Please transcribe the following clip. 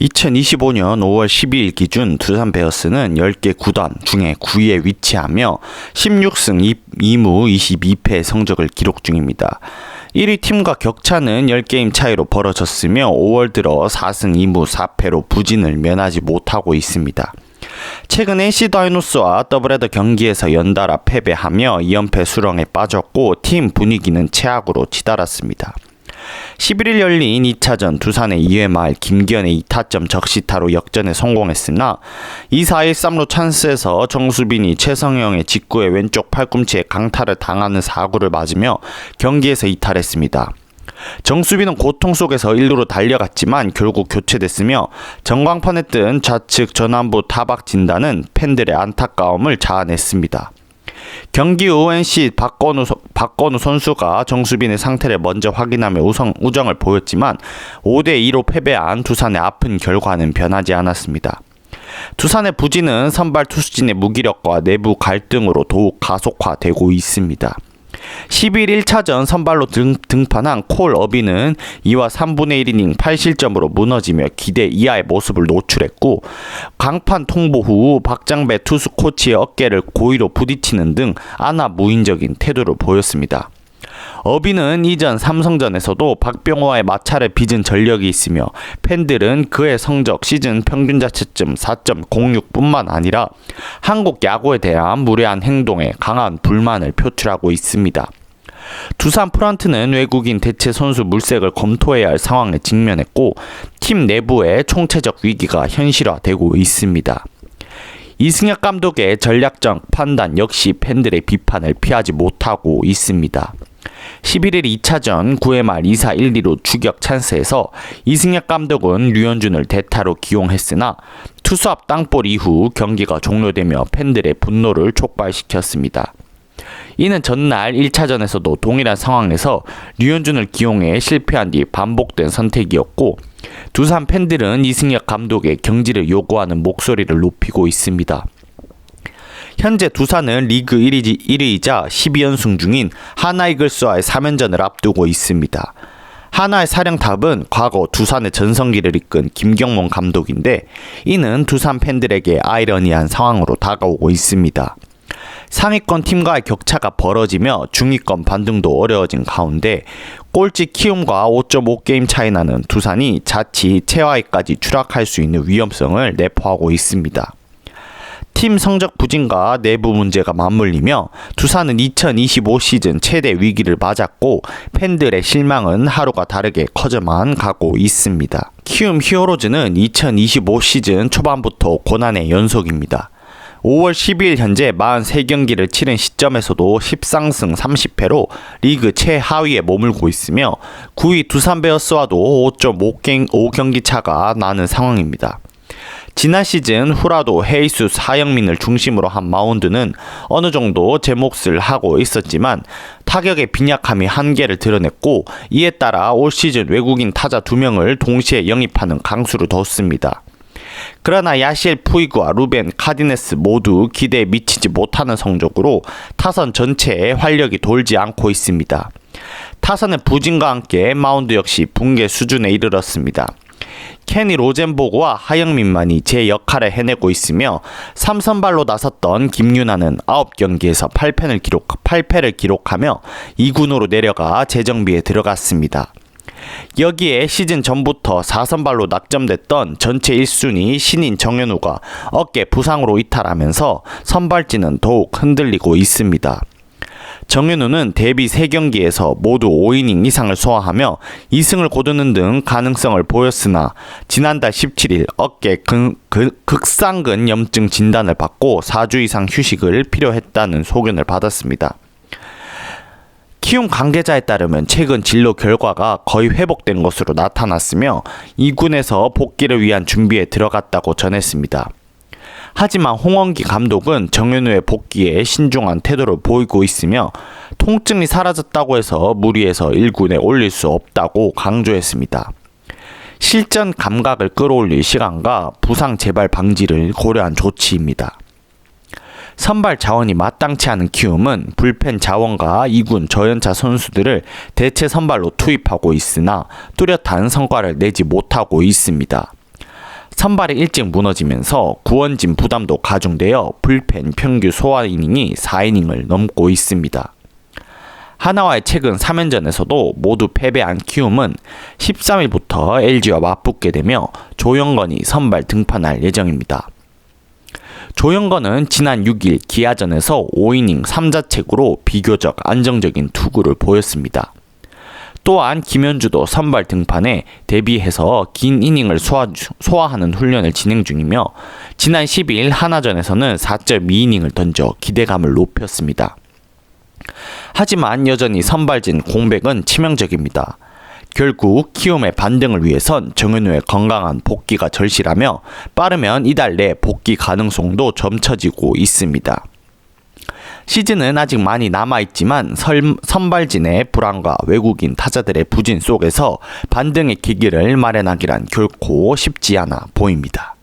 2025년 5월 12일 기준 두산 베어스는 10개 구단 중에 9위에 위치하며 16승 2무 22패 성적을 기록 중입니다. 1위 팀과 격차는 10게임 차이로 벌어졌으며 5월 들어 4승 2무 4패로 부진을 면하지 못하고 있습니다. 최근 NC 다이노스와 더블헤더 경기에서 연달아 패배하며 2연패 수렁에 빠졌고 팀 분위기는 최악으로 치달았습니다. 11일 열린 2차전 두산의 2회 말 김기현의 2타점 적시타로 역전에 성공했으나 2-4-1 3루 찬스에서 정수빈이 최성영의 직구에 왼쪽 팔꿈치에 강타를 당하는 사구를 맞으며 경기에서 이탈했습니다. 정수빈은 고통 속에서 1루로 달려갔지만 결국 교체됐으며 전광판에 뜬 좌측 전완부 타박 진단은 팬들의 안타까움을 자아냈습니다. 경기 후 NC 박건우, 박건우 선수가 정수빈의 상태를 먼저 확인하며 우성, 우정을 보였지만 5대2로 패배한 두산의 아픈 결과는 변하지 않았습니다. 두산의 부진은 선발 투수진의 무기력과 내부 갈등으로 더욱 가속화되고 있습니다. 11일 1차전 선발로 등, 등판한 콜 어비는 2와 3분의 1이닝 8실점으로 무너지며 기대 이하의 모습을 노출했고 강판 통보 후 박장배 투수 코치의 어깨를 고의로 부딪히는 등 아나 무인적인 태도를 보였습니다. 어비는 이전 삼성전에서도 박병호와의 마찰을 빚은 전력이 있으며 팬들은 그의 성적 시즌 평균 자체점 4.06뿐만 아니라 한국 야구에 대한 무례한 행동에 강한 불만을 표출하고 있습니다. 두산 프런트는 외국인 대체 선수 물색을 검토해야 할 상황에 직면했고 팀 내부의 총체적 위기가 현실화되고 있습니다. 이승엽 감독의 전략적 판단 역시 팬들의 비판을 피하지 못하고 있습니다. 11일 2차전 9회 말 2사 1리로 추격 찬스에서 이승엽 감독은 류현준을 대타로 기용했으나 투수 앞 땅볼 이후 경기가 종료되며 팬들의 분노를 촉발시켰습니다. 이는 전날 1차전에서도 동일한 상황에서 류현준을 기용해 실패한 뒤 반복된 선택이었고 두산 팬들은 이승엽 감독의 경지를 요구하는 목소리를 높이고 있습니다. 현재 두산은 리그 1위, 1위이자 12연승 중인 하나이글스와의 3연전을 앞두고 있습니다. 하나의 사령탑은 과거 두산의 전성기를 이끈 김경문 감독인데 이는 두산 팬들에게 아이러니한 상황으로 다가오고 있습니다. 상위권 팀과의 격차가 벌어지며 중위권 반등도 어려워진 가운데 꼴찌 키움과 5.5게임 차이 나는 두산이 자칫 최하위까지 추락할 수 있는 위험성을 내포하고 있습니다. 팀 성적 부진과 내부 문제가 맞물리며 두산은 2025 시즌 최대 위기를 맞았고 팬들의 실망은 하루가 다르게 커져만 가고 있습니다. 키움 히어로즈는 2025 시즌 초반부터 고난의 연속입니다. 5월 12일 현재 43경기를 치른 시점에서도 10상승 30패로 리그 최하위에 머물고 있으며 9위 두산 베어스와도 5.5경기 차가 나는 상황입니다. 지난 시즌 후라도 헤이수 사영민을 중심으로 한 마운드는 어느 정도 제 몫을 하고 있었지만 타격의 빈약함이 한계를 드러냈고 이에 따라 올 시즌 외국인 타자 두명을 동시에 영입하는 강수를 뒀습니다. 그러나 야시엘 푸이그와 루벤 카디네스 모두 기대에 미치지 못하는 성적으로 타선 전체에 활력이 돌지 않고 있습니다. 타선의 부진과 함께 마운드 역시 붕괴 수준에 이르렀습니다. 케니 로젠보그와 하영민만이 제 역할을 해내고 있으며 삼선발로 나섰던 김윤아는 9경기에서 8패를 기록 8패를 기록하며 2군으로 내려가 재정비에 들어갔습니다. 여기에 시즌 전부터 4선발로 낙점됐던 전체 1순위 신인 정현우가 어깨 부상으로 이탈하면서 선발진은 더욱 흔들리고 있습니다. 정현우는 데뷔 3경기에서 모두 5이닝 이상을 소화하며 2승을 거두는 등 가능성을 보였으나 지난달 17일 어깨 극, 극상근 염증 진단을 받고 4주 이상 휴식을 필요했다는 소견을 받았습니다. 키움 관계자에 따르면 최근 진로 결과가 거의 회복된 것으로 나타났으며 2군에서 복귀를 위한 준비에 들어갔다고 전했습니다. 하지만 홍원기 감독은 정현우의 복귀에 신중한 태도를 보이고 있으며 통증이 사라졌다고 해서 무리해서 1군에 올릴 수 없다고 강조했습니다. 실전 감각을 끌어올릴 시간과 부상 재발 방지를 고려한 조치입니다. 선발 자원이 마땅치 않은 키움은 불펜 자원과 2군 저연차 선수들을 대체 선발로 투입하고 있으나 뚜렷한 성과를 내지 못하고 있습니다. 선발이 일찍 무너지면서 구원진 부담도 가중되어 불펜 평균 소화 이닝이 4이닝을 넘고 있습니다. 하나와의 최근 3연전에서도 모두 패배한 키움은 13일부터 LG와 맞붙게 되며 조영건이 선발 등판할 예정입니다. 조영건은 지난 6일 기아전에서 5이닝 3자책으로 비교적 안정적인 투구를 보였습니다. 또한 김현주도 선발 등판에 대비해서 긴 이닝을 소화, 소화하는 훈련을 진행 중이며 지난 12일 하나전에서는 4.2이닝을 던져 기대감을 높였습니다. 하지만 여전히 선발진 공백은 치명적입니다. 결국 키움의 반등을 위해선 정현우의 건강한 복귀가 절실하며 빠르면 이달 내 복귀 가능성도 점쳐지고 있습니다. 시즌은 아직 많이 남아있지만 설, 선발진의 불안과 외국인 타자들의 부진 속에서 반등의 계기를 마련하기란 결코 쉽지 않아 보입니다.